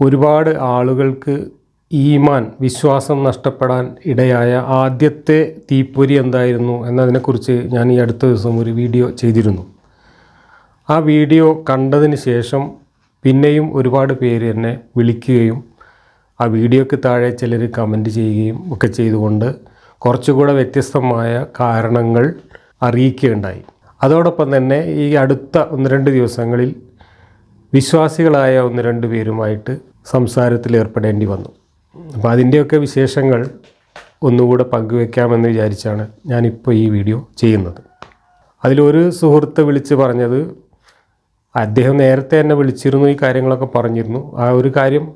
ഒരുപാട് ആളുകൾക്ക് ഈമാൻ വിശ്വാസം നഷ്ടപ്പെടാൻ ഇടയായ ആദ്യത്തെ തീപ്പൊരി എന്തായിരുന്നു എന്നതിനെക്കുറിച്ച് ഞാൻ ഈ അടുത്ത ദിവസം ഒരു വീഡിയോ ചെയ്തിരുന്നു. ആ വീഡിയോ കണ്ടതിന് ശേഷം പിന്നെയും ഒരുപാട് പേര് എന്നെ വിളിക്കുകയും ആ വീഡിയോയ്ക്ക് താഴെ ചിലർ കമന്റ് ചെയ്യുകയും ഒക്കെ ചെയ്തുകൊണ്ട് കുറച്ചുകൂടെ വ്യത്യസ്തമായ കാരണങ്ങൾ അറിയിക്കുകയുണ്ടായി. അതോടൊപ്പം തന്നെ ഈ അടുത്ത ഒന്ന് രണ്ട് ദിവസങ്ങളിൽ വിശ്വാസികളായ ഒന്ന് രണ്ട് പേരുമായിട്ട് സംസാരത്തിൽ ഏർപ്പെടേണ്ടി വന്നു. അപ്പോൾ അതിന്റെയൊക്കെ വിശേഷങ്ങൾ ഒന്നുകൂടെ പങ്കുവെക്കാമെന്ന് വിചാരിച്ചാണ് ഞാനിപ്പോൾ ഈ വീഡിയോ ചെയ്യുന്നത്. അതിലൊരു സുഹൃത്ത് വിളിച്ച് പറഞ്ഞത് അദ്ദേഹം നേരത്തെ എന്നെ വിളിച്ചിരുന്നു ഈ കാര്യങ്ങളൊക്കെ പറഞ്ഞിരുന്നു. ആ ഒരു കാര്യം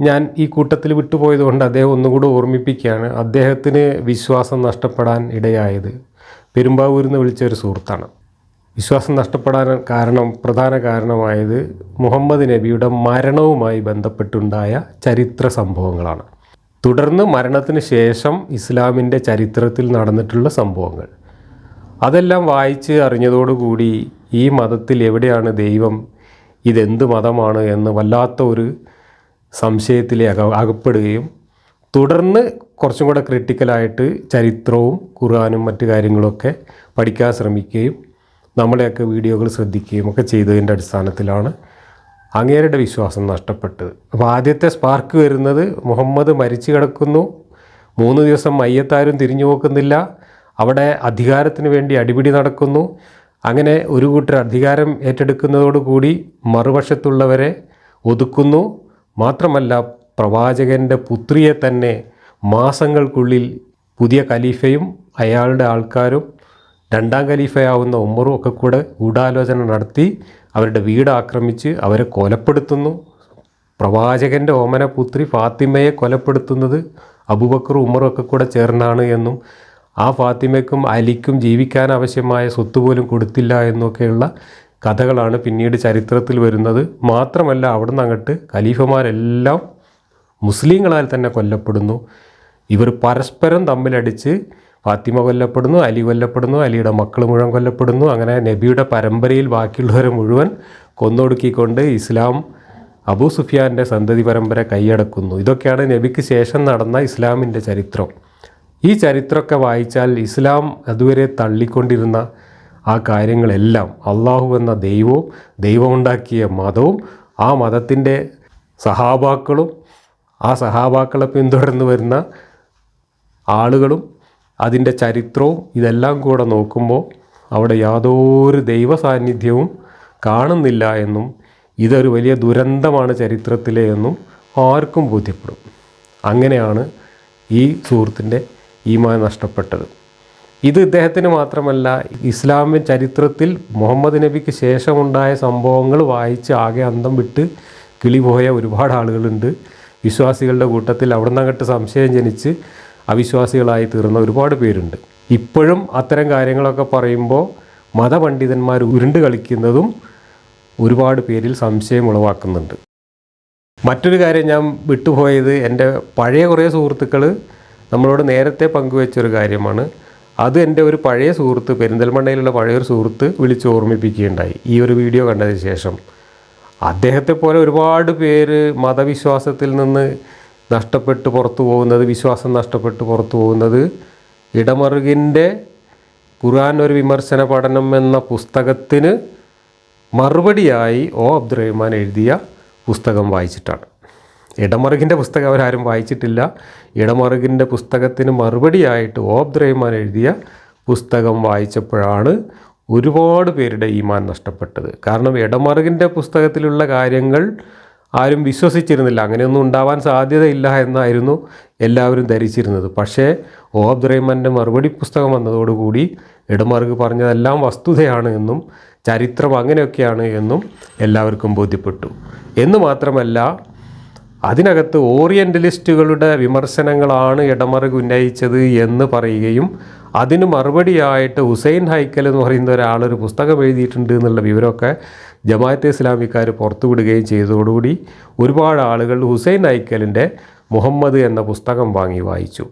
ഞാൻ ഈ കൂട്ടത്തിൽ വിട്ടുപോയത് കൊണ്ട് അദ്ദേഹം ഒന്നുകൂടെ ഓർമ്മിപ്പിക്കുകയാണ് അദ്ദേഹത്തിന് വിശ്വാസം നഷ്ടപ്പെടാൻ ഇടയായത്. പെരുമ്പാവൂരിൽ നിന്ന് വിളിച്ച ഒരു സുഹൃത്താണ്. വിശ്വാസം നഷ്ടപ്പെടാൻ കാരണം പ്രധാന കാരണമായത് മുഹമ്മദ് നബിയുടെ മരണവുമായി ബന്ധപ്പെട്ടുണ്ടായ ചരിത്ര സംഭവങ്ങളാണ്. തുടർന്ന് മരണത്തിന് ശേഷം ഇസ്ലാമിന്റെ ചരിത്രത്തിൽ നടന്നിട്ടുള്ള സംഭവങ്ങൾ. അതെല്ലാം വായിച്ച് അറിഞ്ഞതോടുകൂടി ഈ മതത്തിൽ എവിടെയാണ് ദൈവം ഇതെന്ത് മതമാണ് എന്ന് വല്ലാത്ത ഒരു സംശയത്തിൽ അക അകപ്പെടുകയും തുടർന്ന് കുറച്ചും കൂടെ ക്രിട്ടിക്കലായിട്ട് ചരിത്രവും ഖുർആാനും മറ്റു കാര്യങ്ങളൊക്കെ പഠിക്കാൻ ശ്രമിക്കുകയും നമ്മളെയൊക്കെ വീഡിയോകൾ ശ്രദ്ധിക്കുകയും ഒക്കെ ചെയ്തതിന്റെ അടിസ്ഥാനത്തിലാണ് അങ്ങേരുടെ വിശ്വാസം നഷ്ടപ്പെട്ടത്. അപ്പോൾ ആദ്യത്തെ സ്പാർക്ക് വരുന്നത് മുഹമ്മദ് മരിച്ചു കിടക്കുന്നു. മൂന്ന് ദിവസം മയ്യത്താരും തിരിഞ്ഞു നോക്കുന്നില്ല. അവിടെ അധികാരത്തിന് വേണ്ടി അടിപിടി നടക്കുന്നു. അങ്ങനെ ഒരു കൂട്ടർ അധികാരം ഏറ്റെടുക്കുന്നതോടുകൂടി മറുവശത്തുള്ളവരെ ഒതുക്കുന്നു. മാത്രമല്ല പ്രവാചകന്റെ പുത്രിയെ തന്നെ മാസങ്ങൾക്കുള്ളിൽ പുതിയ ഖലീഫയും അയാളുടെ ആൾക്കാരും രണ്ടാം ഖലീഫയാവുന്ന ഉമ്മറും ഒക്കെ കൂടെ ഗൂഢാലോചന നടത്തി അവരുടെ വീട് ആക്രമിച്ച് അവരെ കൊലപ്പെടുത്തുന്നു. പ്രവാചകന്റെ ഓമനപുത്രി ഫാത്തിമയെ കൊലപ്പെടുത്തുന്നത് അബുബക്കറും ഉമ്മറും ഒക്കെ കൂടെ ചേർന്നാണ് എന്നും ആ ഫാത്തിമയ്ക്കും അലിക്കും ജീവിക്കാൻ ആവശ്യമായ സ്വത്ത് പോലും കൊടുത്തില്ല എന്നൊക്കെയുള്ള കഥകളാണ് പിന്നീട് ചരിത്രത്തിൽ വരുന്നത്. മാത്രമല്ല അവിടുന്ന് അങ്ങോട്ട് ഖലീഫമാരെല്ലാം മുസ്ലിങ്ങളാൽ തന്നെ കൊല്ലപ്പെടുന്നു. ഇവർ പരസ്പരം തമ്മിലടിച്ച് ഫാത്തിമ കൊല്ലപ്പെടുന്നു അലി കൊല്ലപ്പെടുന്നു അലിയുടെ മക്കൾ മുഴുവൻ കൊല്ലപ്പെടുന്നു. അങ്ങനെ നബിയുടെ പരമ്പരയിൽ ബാക്കിയുള്ളവരെ മുഴുവൻ കൊന്നൊടുക്കിക്കൊണ്ട് ഇസ്ലാം അബൂ സുഫിയാന്റെ സന്തതി പരമ്പര കൈയടക്കുന്നു. ഇതൊക്കെയാണ് നബിക്ക് ശേഷം നടന്ന ഇസ്ലാമിന്റെ ചരിത്രം. ഈ ചരിത്രമൊക്കെ വായിച്ചാൽ ഇസ്ലാം അതുവരെ തള്ളിക്കൊണ്ടിരുന്ന ആ കാര്യങ്ങളെല്ലാം അള്ളാഹു എന്ന ദൈവവും ദൈവമുണ്ടാക്കിയ മതവും ആ മതത്തിന്റെ സഹാബാക്കളും ആ സഹാബാക്കളെ പിന്തുടർന്ന് വരുന്ന ആളുകളും അതിന്റെ ചരിത്രവും ഇതെല്ലാം കൂടെ നോക്കുമ്പോൾ അവിടെ യാതൊരു ദൈവ സാന്നിധ്യവും കാണുന്നില്ല എന്നും ഇതൊരു വലിയ ദുരന്തമാണ് ചരിത്രത്തിലെ എന്നും ആർക്കും ബോധ്യപ്പെടും. അങ്ങനെയാണ് ഈ സുഹൃത്തിന്റെ ഈമാൻ നഷ്ടപ്പെട്ടത്. ഇത് ഇദ്ദേഹത്തിന് മാത്രമല്ല ഇസ്ലാമിൻ ചരിത്രത്തിൽ മുഹമ്മദ് നബിക്ക് ശേഷമുണ്ടായ സംഭവങ്ങൾ വായിച്ച് ആകെ അന്തം വിട്ട് കിളിപോയ ഒരുപാട് ആളുകളുണ്ട്. വിശ്വാസികളുടെ കൂട്ടത്തിൽ അവിടുന്ന് അങ്ങോട്ട് സംശയം ജനിച്ച് അവിശ്വാസികളായി തീർന്ന ഒരുപാട് പേരുണ്ട്. ഇപ്പോഴും അത്തരം കാര്യങ്ങളൊക്കെ പറയുമ്പോൾ മതപണ്ഡിതന്മാർ ഉരുണ്ട് കളിക്കുന്നതും ഒരുപാട് പേരിൽ സംശയം ഉളവാക്കുന്നുണ്ട്. മറ്റൊരു കാര്യം ഞാൻ വിട്ടുപോയത് എന്റെ പഴയ കുറേ സുഹൃത്തുക്കൾ നമ്മളോട് നേരത്തെ പങ്കുവെച്ചൊരു കാര്യമാണ്. അത് എന്റെ ഒരു പഴയ സുഹൃത്ത് പെരിന്തൽമണ്ണയിലുള്ള പഴയൊരു സുഹൃത്ത് വിളിച്ച് ഓർമ്മിപ്പിക്കുകയുണ്ടായി. ഈ ഒരു വീഡിയോ കണ്ടതിന് ശേഷം. അദ്ദേഹത്തെ പോലെ ഒരുപാട് പേര് മതവിശ്വാസത്തിൽ നിന്ന് നഷ്ടപ്പെട്ട് പുറത്തു പോകുന്നത് വിശ്വാസം നഷ്ടപ്പെട്ട് പുറത്തു പോകുന്നത് ഇടമറുകിന്റെ ഖുർആൻ ഒരു വിമർശന പഠനം എന്ന പുസ്തകത്തിന് മറുപടിയായി ഒ അബ്ദുറഹ്മാൻ എഴുതിയ പുസ്തകം വായിച്ചിട്ടാണ്. ഇടമറുകിന്റെ പുസ്തകം അവരാരും വായിച്ചിട്ടില്ല. ഇടമറുകിന്റെ പുസ്തകത്തിന് മറുപടിയായിട്ട് ഒ അബ്ദുറഹ്മാൻ എഴുതിയ പുസ്തകം വായിച്ചപ്പോഴാണ് ഒരുപാട് പേരുടെ ഈമാൻ നഷ്ടപ്പെട്ടത്. കാരണം ഇടമറുകിന്റെ പുസ്തകത്തിലുള്ള കാര്യങ്ങൾ ആരും വിശ്വസിച്ചിരുന്നില്ല. അങ്ങനെയൊന്നും ഉണ്ടാവാൻ സാധ്യതയില്ല എന്നായിരുന്നു എല്ലാവരും ധരിച്ചിരുന്നത്. പക്ഷേ ഒ അബ്ദുറഹ്മാന്റെ മറുപടി പുസ്തകം വന്നതോടുകൂടി ഇടമറുക് പറഞ്ഞതെല്ലാം വസ്തുതയാണ് എന്നും ചരിത്രം അങ്ങനെയൊക്കെയാണ് എന്നും എല്ലാവർക്കും ബോധ്യപ്പെട്ടു. എന്ന് മാത്രമല്ല അതിനകത്ത് ഓറിയന്റലിസ്റ്റുകളുടെ വിമർശനങ്ങളാണ് ഇടമറുക് ഉന്നയിച്ചത് എന്ന് പറയുകയും അതിന് മറുപടിയായിട്ട് ഹുസൈൻ ഹൈക്കൽ എന്ന് പറയുന്ന ഒരാളൊരു പുസ്തകം എഴുതിയിട്ടുണ്ട് എന്നുള്ള വിവരമൊക്കെ ജമാഅത്തെ ഇസ്ലാമിക്കാർ പുറത്തുവിടുകയും ചെയ്തതോടുകൂടി ഒരുപാട് ആളുകൾ ഹുസൈൻ ഹൈക്കലിന്റെ മുഹമ്മദ് എന്ന പുസ്തകം വാങ്ങി വായിച്ചു.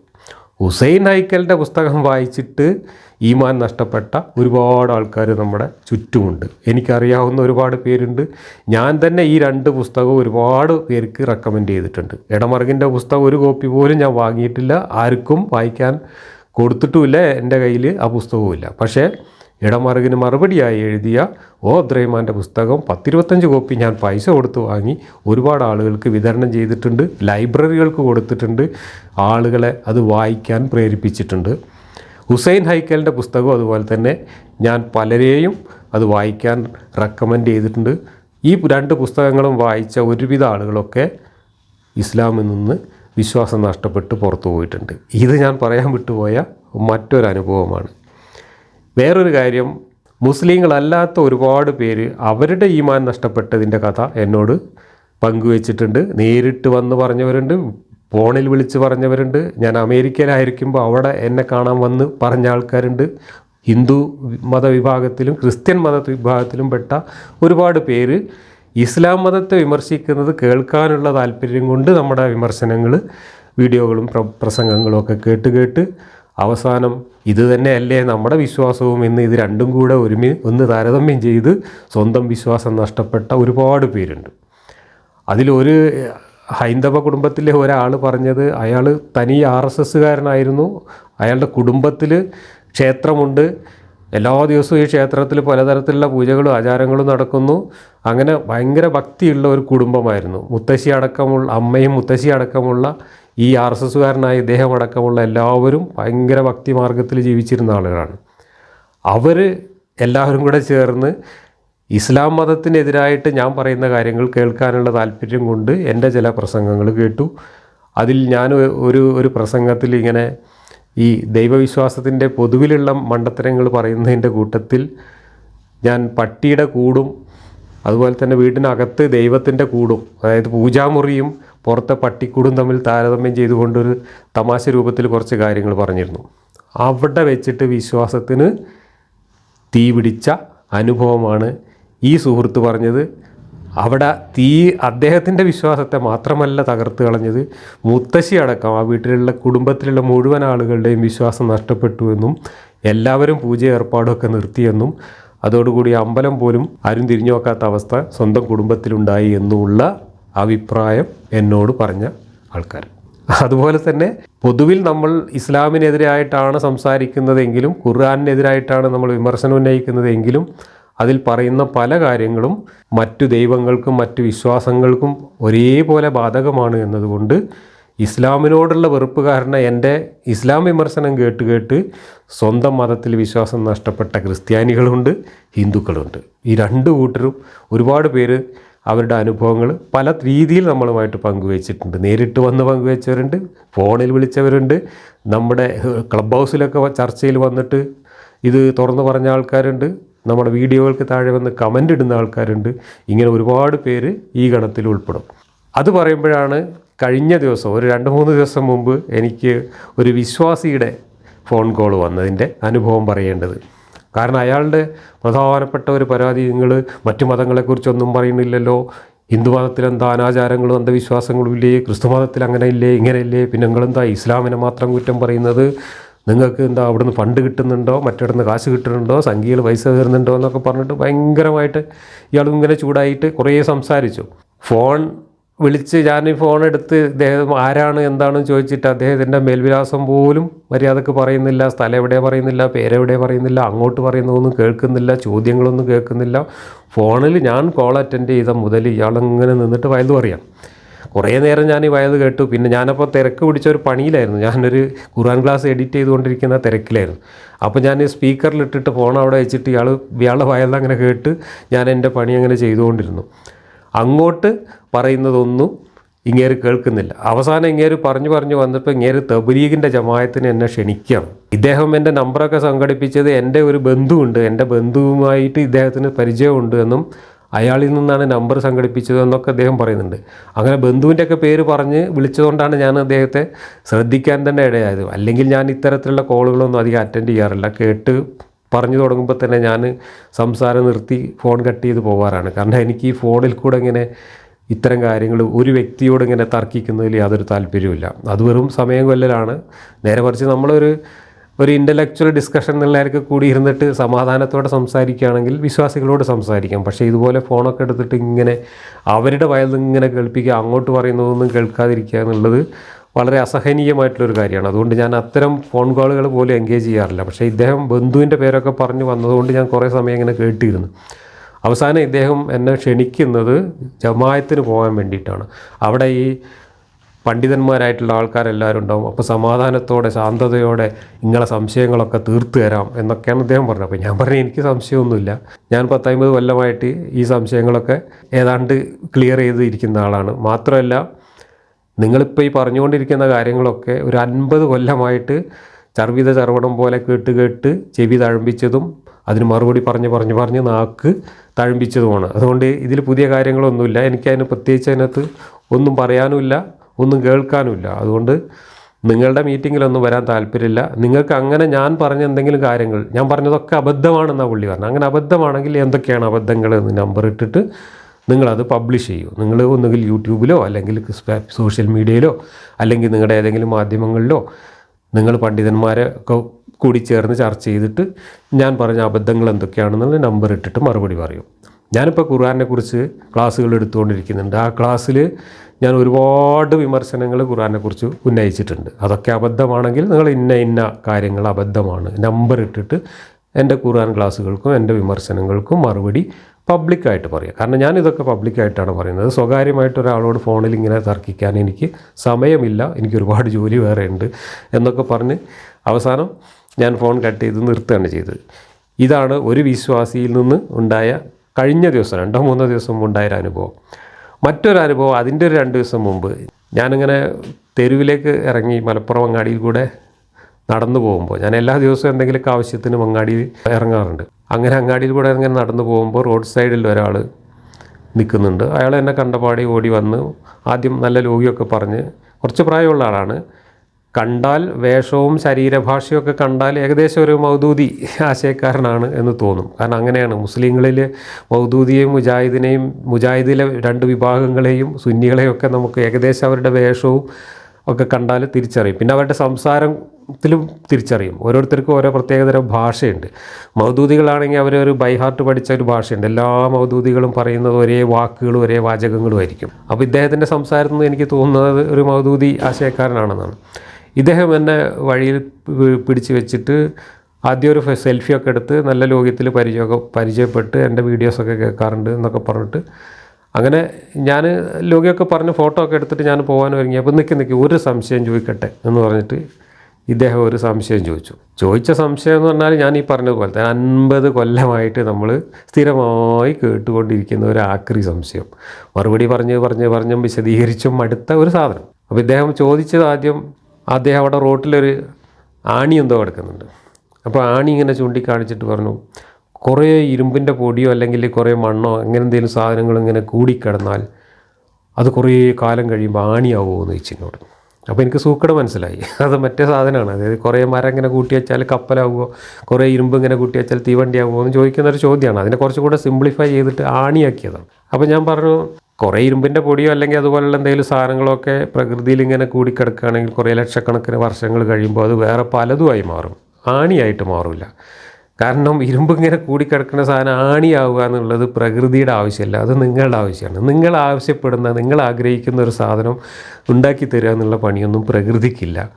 ഹുസൈൻ ഹൈക്കലിന്റെ പുസ്തകം വായിച്ചിട്ട് ഈമാൻ നഷ്ടപ്പെട്ട ഒരുപാട് ആൾക്കാർ നമ്മുടെ ചുറ്റുമുണ്ട്. എനിക്കറിയാവുന്ന ഒരുപാട് പേരുണ്ട്. ഞാൻ തന്നെ ഈ രണ്ട് പുസ്തകവും ഒരുപാട് പേർക്ക് റെക്കമെൻഡ് ചെയ്തിട്ടുണ്ട്. ഇടമറകിന്റെ പുസ്തകം ഒരു കോപ്പി പോലും ഞാൻ വാങ്ങിയിട്ടില്ല. ആർക്കും വായിക്കാൻ കൊടുത്തിട്ടുമില്ല. എന്റെ കയ്യിൽ ആ പുസ്തകവുമില്ല. പക്ഷേ ഇടമറുകിന് മറുപടിയായി എഴുതിയ ഓ അബ്ദുറഹിമാന്റെ പുസ്തകം പത്തിരുപത്തഞ്ച് കോപ്പി ഞാൻ പൈസ കൊടുത്ത് വാങ്ങി ഒരുപാട് ആളുകൾക്ക് വിതരണം ചെയ്തിട്ടുണ്ട് ലൈബ്രറികൾക്ക് കൊടുത്തിട്ടുണ്ട് ആളുകളെ അത് വായിക്കാൻ പ്രേരിപ്പിച്ചിട്ടുണ്ട്. ഹുസൈൻ ഹൈക്കലിന്റെ പുസ്തകം അതുപോലെ തന്നെ ഞാൻ പലരെയും അത് വായിക്കാൻ റെക്കമെൻഡ് ചെയ്തിട്ടുണ്ട്. ഈ രണ്ട് പുസ്തകങ്ങളും വായിച്ച ഒരുവിധ ആളുകളൊക്കെ ഇസ്ലാമിൽ നിന്ന് വിശ്വാസം നഷ്ടപ്പെട്ട് പുറത്തു പോയിട്ടുണ്ട്. ഇത് ഞാൻ പറയാൻ വിട്ടുപോയ മറ്റൊരു അനുഭവമാണ് വേറൊരു കാര്യം മുസ്ലിങ്ങളല്ലാത്ത ഒരുപാട് പേര് അവരുടെ ഈമാൻ നഷ്ടപ്പെട്ടതിന്റെ കഥ എന്നോട് പങ്കുവച്ചിട്ടുണ്ട്. നേരിട്ട് വന്ന് പറഞ്ഞവരുണ്ട് ഫോണിൽ വിളിച്ച് പറഞ്ഞവരുണ്ട്. ഞാൻ അമേരിക്കയിലായിരിക്കുമ്പോൾ അവിടെ എന്നെ കാണാൻ വന്ന് പറഞ്ഞ ആൾക്കാരുണ്ട്. ഹിന്ദു മതവിഭാഗത്തിലും ക്രിസ്ത്യൻ മത വിഭാഗത്തിലും പെട്ട ഒരുപാട് പേര് ഇസ്ലാം മതത്തെ വിമർശിക്കുന്നത് കേൾക്കാനുള്ള താല്പര്യം കൊണ്ട് നമ്മുടെ വിമർശനങ്ങൾ വീഡിയോകളും പ്ര പ്രസംഗങ്ങളും ഒക്കെ കേട്ട് കേട്ട് അവസാനം ഇത് തന്നെയല്ലേ നമ്മുടെ വിശ്വാസവും എന്ന് ഇത് രണ്ടും കൂടെ ഒരുമി ഒന്ന് താരതമ്യം ചെയ്ത് സ്വന്തം വിശ്വാസം നഷ്ടപ്പെട്ട ഒരുപാട് പേരുണ്ട്. അതിലൊരു ഹൈന്ദവ കുടുംബത്തിലെ ഒരാൾ പറഞ്ഞത് അയാൾ തനി ആർ എസ് എസ്സുകാരനായിരുന്നു. അയാളുടെ കുടുംബത്തിൽ ക്ഷേത്രമുണ്ട്. എല്ലാ ദിവസവും ഈ ക്ഷേത്രത്തിൽ പലതരത്തിലുള്ള പൂജകളും ആചാരങ്ങളും നടക്കുന്നു. അങ്ങനെ ഭയങ്കര ഭക്തിയുള്ള ഒരു കുടുംബമായിരുന്നു. മുത്തശ്ശി അടക്കമുള്ള അമ്മയും മുത്തശ്ശി അടക്കമുള്ള ഈ ആർ എസ് എസ്സുകാരനായ ഇദ്ദേഹം അടക്കമുള്ള എല്ലാവരും ഭയങ്കര ഭക്തി മാർഗത്തിൽ ജീവിച്ചിരുന്ന ആളുകളാണ്. അവർ എല്ലാവരും കൂടെ ചേർന്ന് ഇസ്ലാം മതത്തിനെതിരായിട്ട് ഞാൻ പറയുന്ന കാര്യങ്ങൾ കേൾക്കാനുള്ള താല്പര്യം കൊണ്ട് എന്റെ ചില പ്രസംഗങ്ങൾ കേട്ടു. അതിൽ ഞാൻ ഒരു ഒരു പ്രസംഗത്തിൽ ഇങ്ങനെ ഈ ദൈവവിശ്വാസത്തിന്റെ പൊതുവിലുള്ള മണ്ടത്തരങ്ങൾ പറയുന്നതിന്റെ കൂട്ടത്തിൽ ഞാൻ പട്ടിയുടെ കൂടും അതുപോലെ തന്നെ വീടിനകത്ത് ദൈവത്തിന്റെ കൂടും അതായത് പൂജാമുറിയും പുറത്തെ പട്ടിക്കൂടും തമ്മിൽ താരതമ്യം ചെയ്തുകൊണ്ടൊരു തമാശ രൂപത്തിൽ കുറച്ച് കാര്യങ്ങൾ പറഞ്ഞിരുന്നു. അവിടെ വെച്ചിട്ട് വിശ്വാസത്തിന് തീ പിടിച്ച അനുഭവമാണ് ഈ സുഹൃത്ത് പറഞ്ഞത്. അവിടെ തീ അദ്ദേഹത്തിന്റെ വിശ്വാസത്തെ മാത്രമല്ല തകർത്ത് കളഞ്ഞത്. മുത്തശ്ശി അടക്കം ആ വീട്ടിലുള്ള കുടുംബത്തിലുള്ള മുഴുവൻ ആളുകളുടെയും വിശ്വാസം നഷ്ടപ്പെട്ടു എന്നും എല്ലാവരും പൂജ ഏർപ്പാടൊക്കെ നിർത്തിയെന്നും അതോടുകൂടി അമ്പലം പോലും ആരും തിരിഞ്ഞു നോക്കാത്ത അവസ്ഥ സ്വന്തം കുടുംബത്തിലുണ്ടായി എന്നുമുള്ള അഭിപ്രായം എന്നോട് പറഞ്ഞ ആൾക്കാർ. അതുപോലെ തന്നെ പൊതുവിൽ നമ്മൾ ഇസ്ലാമിനെതിരായിട്ടാണ് സംസാരിക്കുന്നതെങ്കിലും ഖുർആാനിനെതിരായിട്ടാണ് നമ്മൾ വിമർശനം ഉന്നയിക്കുന്നതെങ്കിലും അതിൽ പറയുന്ന പല കാര്യങ്ങളും മറ്റു ദൈവങ്ങൾക്കും മറ്റു വിശ്വാസങ്ങൾക്കും ഒരേപോലെ ബാധകമാണ് എന്നതുകൊണ്ട് ഇസ്ലാമിനോടുള്ള വെറുപ്പ് കാരണം എന്റെ ഇസ്ലാം വിമർശനം കേട്ട് കേട്ട് സ്വന്തം മതത്തിൽ വിശ്വാസം നഷ്ടപ്പെട്ട ക്രിസ്ത്യാനികളുണ്ട് ഹിന്ദുക്കളുണ്ട്. ഈ രണ്ട് കൂട്ടരും ഒരുപാട് പേര് അവരുടെ അനുഭവങ്ങൾ പല രീതിയിൽ നമ്മളുമായിട്ട് പങ്കുവച്ചിട്ടുണ്ട്. നേരിട്ട് വന്ന് പങ്കുവച്ചവരുണ്ട് ഫോണിൽ വിളിച്ചവരുണ്ട്. നമ്മുടെ ക്ലബ് ഹൗസിലൊക്കെ ചർച്ചയിൽ വന്നിട്ട് ഇത് തുറന്നു പറഞ്ഞ ആൾക്കാരുണ്ട്. നമ്മുടെ വീഡിയോകൾക്ക് താഴെ വന്ന് കമന്റ് ഇടുന്ന ആൾക്കാരുണ്ട്. ഇങ്ങനെ ഒരുപാട് പേര് ഈ ഗണത്തിൽ ഉൾപ്പെടും. അത് പറയുമ്പോഴാണ് കഴിഞ്ഞ ദിവസം ഒരു രണ്ട് മൂന്ന് ദിവസം മുമ്പ് എനിക്ക് ഒരു വിശ്വാസിയുടെ ഫോൺ കോൾ വന്നതിന്റെ അനുഭവം പറയേണ്ടത്. കാരണം അയാളുടെ പ്രധാനപ്പെട്ട ഒരു പരാതി നിങ്ങൾ മറ്റു മതങ്ങളെക്കുറിച്ചൊന്നും പറയുന്നില്ലല്ലോ. ഹിന്ദു മതത്തിൽ എന്താ അനാചാരങ്ങളും അന്ധവിശ്വാസങ്ങളും ഇല്ലേ? ക്രിസ്തു മതത്തിൽ അങ്ങനെ ഇല്ലേ ഇങ്ങനെ ഇല്ലേ പിന്നെ നിങ്ങളെന്താ ഇസ്ലാമിനെ മാത്രം കുറ്റം പറയുന്നത്? നിങ്ങൾക്ക് എന്താ അവിടുന്ന് ഫണ്ട് കിട്ടുന്നുണ്ടോ? മറ്റിടന്ന് കാശ് കിട്ടുന്നുണ്ടോ? സംഖ്യകൾ പൈസ കയറുന്നുണ്ടോ? എന്നൊക്കെ പറഞ്ഞിട്ട് ഭയങ്കരമായിട്ട് ഇയാളും ഇങ്ങനെ ചൂടായിട്ട് കുറേ സംസാരിച്ചു. ഫോൺ വിളിച്ച് ഞാൻ ഈ ഫോൺ എടുത്ത് ഇദ്ദേഹം ആരാണ് എന്താണെന്ന് ചോദിച്ചിട്ട് അദ്ദേഹത്തിന്റെ മേൽവിലാസം പോലും മര്യാദയ്ക്ക് പറയുന്നില്ല സ്ഥലം എവിടെ പറയുന്നില്ല പേരെവിടെ പറയുന്നില്ല അങ്ങോട്ട് പറയുന്നതൊന്നും കേൾക്കുന്നില്ല ചോദ്യങ്ങളൊന്നും കേൾക്കുന്നില്ല. ഫോണിൽ ഞാൻ കോൾ അറ്റൻഡ് ചെയ്ത മുതൽ ഇയാളിങ്ങനെ നിന്നിട്ട് വയത് പറയാം. കുറേ നേരം ഞാൻ ഈ വയത് കേട്ടു. പിന്നെ ഞാനപ്പോൾ തിരക്ക് പിടിച്ച ഒരു പണിയിലായിരുന്നു. ഞാനൊരു ഖുർആൻ ക്ലാസ് എഡിറ്റ് ചെയ്തുകൊണ്ടിരിക്കുന്ന തിരക്കിലായിരുന്നു. അപ്പോൾ ഞാൻ സ്പീക്കറിലിട്ടിട്ട് ഫോൺ അവിടെ വെച്ചിട്ട് ഇയാൾ ഇയാളുടെ വയത് അങ്ങനെ കേട്ട് ഞാൻ എന്റെ പണി അങ്ങനെ ചെയ്തുകൊണ്ടിരുന്നു. അങ്ങോട്ട് പറയുന്നതൊന്നും ഇങ്ങേര് കേൾക്കുന്നില്ല. അവസാനം ഇങ്ങേര് പറഞ്ഞു പറഞ്ഞു വന്നപ്പോൾ ഇങ്ങേര് തബലീഗിന്റെ ജമായത്തിന് എന്നെ ക്ഷണിക്കാം. ഇദ്ദേഹം എന്റെ നമ്പറൊക്കെ സംഘടിപ്പിച്ചത് എന്റെ ഒരു ബന്ധുവുണ്ട്. എന്റെ ബന്ധുവുമായിട്ട് ഇദ്ദേഹത്തിന് പരിചയമുണ്ട് എന്നും അയാളിൽ നിന്നാണ് നമ്പർ സംഘടിപ്പിച്ചതെന്നൊക്കെ അദ്ദേഹം പറയുന്നുണ്ട്. അങ്ങനെ ബന്ധുവിന്റെ ഒക്കെ പേര് പറഞ്ഞ് വിളിച്ചതുകൊണ്ടാണ് ഞാൻ അദ്ദേഹത്തെ ശ്രദ്ധിക്കാൻ തന്നെ ഇടയായത്. അല്ലെങ്കിൽ ഞാൻ ഇത്തരത്തിലുള്ള കോളുകളൊന്നും അധികം അറ്റൻഡ് ചെയ്യാറില്ല. കേട്ട് പറഞ്ഞു തുടങ്ങുമ്പോൾ തന്നെ ഞാൻ സംസാരം നിർത്തി ഫോൺ കട്ട് ചെയ്ത് പോകാറാണ് കാരണം എനിക്ക് ഈ ഫോണിൽ കൂടെ ഇങ്ങനെ ഇത്തരം കാര്യങ്ങൾ ഒരു വ്യക്തിയോട് ഇങ്ങനെ തർക്കിക്കുന്നതിൽ യാതൊരു താല്പര്യമില്ല അത് വെറും സമയം കൊല്ലലാണ്. നേരെ മറിച്ച് നമ്മളൊരു ഒരു ഇന്റലക്ച്വൽ ഡിസ്കഷൻ എന്നുള്ളവർക്ക് കൂടി ഇരുന്നിട്ട് സമാധാനത്തോടെ സംസാരിക്കുകയാണെങ്കിൽ വിശ്വാസികളോട് സംസാരിക്കാം. പക്ഷേ ഇതുപോലെ ഫോണൊക്കെ എടുത്തിട്ട് ഇങ്ങനെ അവരുടെ വയലിൽ ഇങ്ങനെ കേൾപ്പിക്കുക അങ്ങോട്ട് പറയുന്നതൊന്നും കേൾക്കാതിരിക്കുക എന്നുള്ളത് വളരെ അസഹനീയമായിട്ടുള്ളൊരു കാര്യമാണ്. അതുകൊണ്ട് ഞാൻ അത്തരം ഫോൺ കോളുകൾ പോലും എൻഗേജ് ചെയ്യാറില്ല. പക്ഷേ ഇദ്ദേഹം ബന്ധുവിന്റെ പേരൊക്കെ പറഞ്ഞു വന്നതുകൊണ്ട് ഞാൻ കുറേ സമയം ഇങ്ങനെ കേട്ടിരുന്നു. അവസാനം ഇദ്ദേഹം എന്നെ ക്ഷണിക്കുന്നത് ജമായത്തിന് പോകാൻ വേണ്ടിയിട്ടാണ്. അവിടെ ഈ പണ്ഡിതന്മാരായിട്ടുള്ള ആൾക്കാരെല്ലാവരും ഉണ്ടാവും. അപ്പോൾ സമാധാനത്തോടെ ശാന്തതയോടെ നിങ്ങളെ സംശയങ്ങളൊക്കെ തീർത്തു തരാം എന്നൊക്കെയാണ് അദ്ദേഹം പറഞ്ഞത്. അപ്പോൾ ഞാൻ പറഞ്ഞു എനിക്ക് സംശയമൊന്നുമില്ല. ഞാൻ പത്തമ്പത് കൊല്ലമായിട്ട് ഈ സംശയങ്ങളൊക്കെ ഏതാണ്ട് ക്ലിയർ ചെയ്തിരിക്കുന്ന ആളാണ്. മാത്രമല്ല നിങ്ങളിപ്പോൾ ഈ പറഞ്ഞുകൊണ്ടിരിക്കുന്ന കാര്യങ്ങളൊക്കെ ഒരു അൻപത് കൊല്ലമായിട്ട് ചർവിത ചർവണം പോലെ കേട്ട് കേട്ട് ചെവി തഴമ്പിച്ചതും അതിന് മറുപടി പറഞ്ഞ് പറഞ്ഞ് പറഞ്ഞ് നാക്ക് തഴമ്പിച്ചതുമാണ്. അതുകൊണ്ട് ഇതിൽ പുതിയ കാര്യങ്ങളൊന്നുമില്ല. എനിക്കതിന് പ്രത്യേകിച്ച് അതിനകത്ത് ഒന്നും പറയാനുമില്ല ഒന്നും കേൾക്കാനുമില്ല. അതുകൊണ്ട് നിങ്ങളുടെ മീറ്റിങ്ങിലൊന്നും വരാൻ താല്പര്യമില്ല. നിങ്ങൾക്ക് അങ്ങനെ ഞാൻ പറഞ്ഞ എന്തെങ്കിലും കാര്യങ്ങൾ ഞാൻ പറഞ്ഞതൊക്കെ അബദ്ധമാണെന്നാണ് പുള്ളി പറഞ്ഞത്. അങ്ങനെ അബദ്ധമാണെങ്കിൽ എന്തൊക്കെയാണ് അബദ്ധങ്ങൾ എന്ന് നമ്പർ ഇട്ടിട്ട് നിങ്ങളത് പബ്ലിഷ് ചെയ്യൂ. നിങ്ങൾ ഒന്നുകിൽ യൂട്യൂബിലോ അല്ലെങ്കിൽ സോഷ്യൽ മീഡിയയിലോ അല്ലെങ്കിൽ നിങ്ങളുടെ ഏതെങ്കിലും മാധ്യമങ്ങളിലോ നിങ്ങൾ പണ്ഡിതന്മാരെ കൂടി ചേർന്ന് ചർച്ച ചെയ്തിട്ട് ഞാൻ പറഞ്ഞ അബദ്ധങ്ങൾ എന്തൊക്കെയാണെന്നുള്ള നമ്പർ ഇട്ടിട്ട് മറുപടി പറയും. ഞാനിപ്പോൾ ഖുർആനെ കുറിച്ച് ക്ലാസ്സുകൾ എടുത്തുകൊണ്ടിരിക്കുന്നുണ്ട്. ആ ക്ലാസ്സിൽ ഞാൻ ഒരുപാട് വിമർശനങ്ങൾ ഖുർആാനെക്കുറിച്ച് കുറിച്ച് ഉന്നയിച്ചിട്ടുണ്ട്. അതൊക്കെ അബദ്ധമാണെങ്കിൽ നിങ്ങൾ ഇന്ന ഇന്ന കാര്യങ്ങൾ അബദ്ധമാണ്. നമ്പർ ഇട്ടിട്ട് എന്റെ ഖുർആൻ ക്ലാസ്സുകൾക്കും എന്റെ വിമർശനങ്ങൾക്കും മറുപടി പബ്ലിക്കായിട്ട് പറയുക കാരണം ഞാനിതൊക്കെ പബ്ലിക്കായിട്ടാണ് പറയുന്നത്. സ്വകാര്യമായിട്ട് ഒരാളോട് ഫോണിൽ ഇങ്ങനെ തർക്കിക്കാൻ എനിക്ക് സമയമില്ല. എനിക്ക് ഒരുപാട് ജോലി വേറെ ഉണ്ട് എന്നൊക്കെ പറഞ്ഞ് അവസാനം ഞാൻ ഫോൺ കട്ട് ചെയ്ത് നിർത്തുകയാണ് ചെയ്തത്. ഇതാണ് ഒരു വിശ്വാസിയിൽ നിന്ന് ഉണ്ടായ കഴിഞ്ഞ ദിവസം രണ്ടോ മൂന്നോ ദിവസം ഉണ്ടായ ഒരു അനുഭവം. മറ്റൊരു അനുഭവം അതിന്റെ ഒരു രണ്ട് ദിവസം മുമ്പ് ഞാനിങ്ങനെ തെരുവിലേക്ക് ഇറങ്ങി മലപ്പുറം അങ്ങാടിയിൽ കൂടെ നടന്നു പോകുമ്പോൾ ഞാൻ എല്ലാ ദിവസവും എന്തെങ്കിലുമൊക്കെ ആവശ്യത്തിന് അങ്ങാടിയിൽ ഇറങ്ങാറുണ്ട്. അങ്ങനെ അങ്ങാടിയിൽ കൂടെ ഇങ്ങനെ നടന്നു പോകുമ്പോൾ റോഡ് സൈഡിൽ ഒരാൾ നിൽക്കുന്നുണ്ട്. അയാൾ എന്നെ കണ്ടപാടി ഓടി വന്ന് ആദ്യം നല്ല ലോകിയൊക്കെ പറഞ്ഞ് കുറച്ച് പ്രായമുള്ള ആളാണ്. കണ്ടാൽ വേഷവും ശരീരഭാഷയൊക്കെ കണ്ടാൽ ഏകദേശം ഒരു മൗദൂദി ആശയക്കാരനാണ് എന്ന് തോന്നും. കാരണം അങ്ങനെയാണ്. മുസ്ലിങ്ങളിൽ മൗദൂദിയെയും മുജാഹിദിനെയും മുജാഹിദിലെ രണ്ട് വിഭാഗങ്ങളെയും സുന്നികളെയൊക്കെ നമുക്ക് ഏകദേശം അവരുടെ വേഷവും ഒക്കെ കണ്ടാൽ തിരിച്ചറിയും. പിന്നെ അവരുടെ സംസാരത്തിലും തിരിച്ചറിയും. ഓരോരുത്തർക്കും ഓരോ പ്രത്യേകതരം ഭാഷയുണ്ട്. മൗദൂദികളാണെങ്കിൽ അവർ ഒരു ബൈഹാർട്ട് പഠിച്ച ഒരു ഭാഷയുണ്ട്. എല്ലാ മൗദൂദികളും പറയുന്നത് ഒരേ വാക്കുകളും ഒരേ വാചകങ്ങളും ആയിരിക്കും. അപ്പോൾ ഇദ്ദേഹത്തിന്റെ സംസാരത്തിൽ നിന്ന് എനിക്ക് തോന്നുന്നത് ഒരു മൗദൂദി ആശയക്കാരനാണെന്നാണ്. ഇദ്ദേഹം എന്നെ വഴിയിൽ പിടിച്ചു വെച്ചിട്ട് ആദ്യം ഒരു സെൽഫിയൊക്കെ എടുത്ത് നല്ല ലോകത്തിൽ പരിചയമൊക്കെ പരിചയപ്പെട്ട് എന്റെ വീഡിയോസൊക്കെ കേൾക്കാറുണ്ട് എന്നൊക്കെ പറഞ്ഞിട്ട് അങ്ങനെ ഞാൻ ലോകിയൊക്കെ പറഞ്ഞ് ഫോട്ടോ ഒക്കെ എടുത്തിട്ട് ഞാൻ പോകാൻ ഒരുങ്ങി. അപ്പോൾ നിൽക്കി നിൽക്കി ഒരു സംശയം ചോദിക്കട്ടെ എന്ന് പറഞ്ഞിട്ട് ഇദ്ദേഹം ഒരു സംശയം ചോദിച്ചു. ചോദിച്ച സംശയം എന്ന് പറഞ്ഞാൽ ഞാൻ ഈ പറഞ്ഞതുപോലെ തന്നെ അൻപത് കൊല്ലമായിട്ട് നമ്മൾ സ്ഥിരമായി കേട്ടുകൊണ്ടിരിക്കുന്ന ഒരു ആക്രി സംശയം. മറുപടി പറഞ്ഞ് പറഞ്ഞ് പറഞ്ഞും വിശദീകരിച്ചും അടുത്ത ഒരു സാധനം. അപ്പോൾ ഇദ്ദേഹം ചോദിച്ചത് ആദ്യം അദ്ദേഹം അവിടെ റോട്ടിലൊരു ആണി എന്തോ കിടക്കുന്നുണ്ട്. അപ്പോൾ ആണി ഇങ്ങനെ ചൂണ്ടിക്കാണിച്ചിട്ട് പറഞ്ഞു കുറേ ഇരുമ്പിന്റെ പൊടിയോ അല്ലെങ്കിൽ കുറേ മണ്ണോ അങ്ങനെ എന്തെങ്കിലും സാധനങ്ങൾ ഇങ്ങനെ കൂടിക്കിടന്നാൽ അത് കുറേ കാലം കഴിയുമ്പോൾ ആണിയാവുമോ എന്ന് ചോദിച്ചു എന്നോട്. അപ്പോൾ എനിക്ക് സൂക്കട മനസ്സിലായി. അത് മറ്റേ സാധനമാണ്. അതായത് കുറേ മരം ഇങ്ങനെ കൂട്ടി വെച്ചാൽ കപ്പലാവുമോ കുറേ ഇരുമ്പ് ഇങ്ങനെ കൂട്ടി വെച്ചാൽ തീവണ്ടിയാവുമോ എന്ന് ചോദിക്കുന്ന ഒരു ചോദ്യമാണ്. അതിനെ കുറച്ചുകൂടെ സിംപ്ലിഫൈ ചെയ്തിട്ട് ആണിയാക്കിയതാണ്. അപ്പോൾ ഞാൻ പറഞ്ഞു കുറേ ഇരുമ്പിന്റെ പൊടിയോ അല്ലെങ്കിൽ അതുപോലുള്ള എന്തെങ്കിലും സാധനങ്ങളൊക്കെ പ്രകൃതിയിൽ ഇങ്ങനെ കൂടിക്കിടക്കുകയാണെങ്കിൽ കുറേ ലക്ഷക്കണക്കിന് വർഷങ്ങൾ കഴിയുമ്പോൾ അത് വേറെ പലതുമായി മാറും. ആണിയായിട്ട് മാറില്ല കാരണം ഇരുമ്പ് ഇങ്ങനെ കൂടിക്കിടക്കുന്ന സാധനം ആണിയാവുക എന്നുള്ളത് പ്രകൃതിയുടെ ആവശ്യമല്ല. അത് നിങ്ങളുടെ ആവശ്യമാണ്. നിങ്ങൾ ആവശ്യപ്പെടുന്ന നിങ്ങൾ ആഗ്രഹിക്കുന്ന ഒരു സാധനം ഉണ്ടാക്കി തരിക എന്നുള്ള പണിയൊന്നും പ്രകൃതിക്കില്ല.